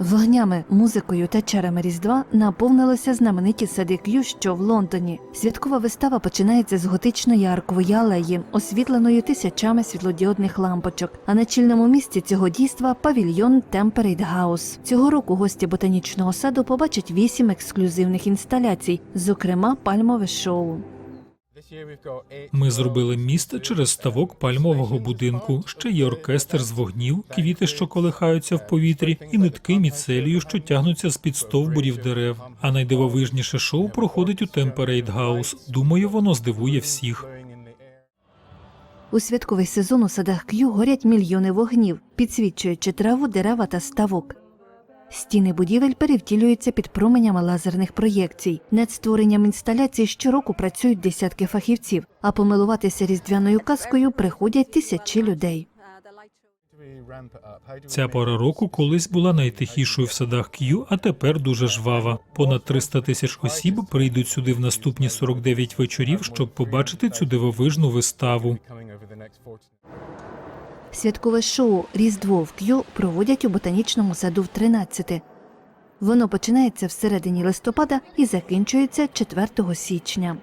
Вогнями, музикою та чарами Різдва наповнилися знамениті сади К'ю, що в Лондоні. Святкова вистава починається з готичної аркової алеї, освітленої тисячами світлодіодних лампочок. А на чільному місці цього дійства павільйон Темперейт Хаус. Цього року гості ботанічного саду побачать вісім ексклюзивних інсталяцій, зокрема пальмове шоу. Ми зробили міст через ставок пальмового будинку. Ще є оркестр з вогнів, квіти, що колихаються в повітрі, і нитки міцелію, що тягнуться з під стовбурів дерев. А найдивовижніше шоу проходить у Темперейт Гаус. Думаю, воно здивує всіх. У святковий сезон у садах К'ю горять мільйони вогнів, підсвічуючи траву, дерева та ставок. Стіни будівель перевтілюються під променями лазерних проєкцій. Над створенням інсталяцій щороку працюють десятки фахівців, а помилуватися різдвяною казкою приходять тисячі людей. Ця пора року колись була найтихішою в садах К'ю, а тепер дуже жвава. Понад 300 тисяч осіб прийдуть сюди в наступні 49 вечорів, щоб побачити цю дивовижну виставу. Святкове шоу Різдво в К'ю проводять у ботанічному саду в 13. Воно починається всередині листопада і закінчується 4 січня.